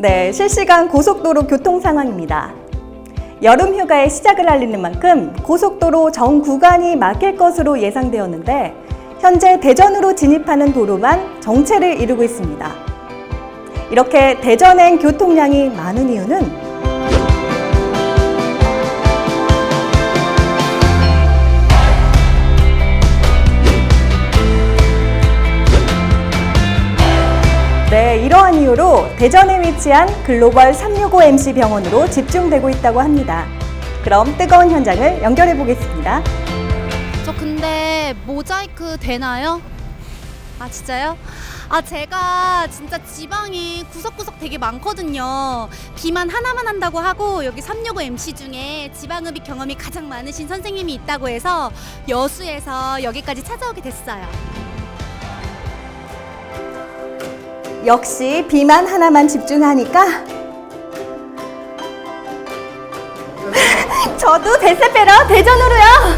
네, 실시간 고속도로 교통 상황입니다. 여름 휴가의 시작을 알리는 만큼 고속도로 전 구간이 막힐 것으로 예상되었는데 현재 대전으로 진입하는 도로만 정체를 이루고 있습니다. 이렇게 대전행 교통량이 많은 이유는 네, 이러한 이유로 대전에 위치한 글로벌 365MC 병원으로 집중되고 있다고 합니다. 그럼 뜨거운 현장을 연결해 보겠습니다. 저 근데 모자이크 되나요? 아 진짜요? 아 제가 진짜 지방이 구석구석 되게 많거든요. 비만 하나만 한다고 하고 여기 365 MC 중에 지방흡입 경험이 가장 많으신 선생님이 있다고 해서 여수에서 여기까지 찾아오게 됐어요. 역시 비만 하나만 집중하니까 저도 대세 빼러 대전으로요.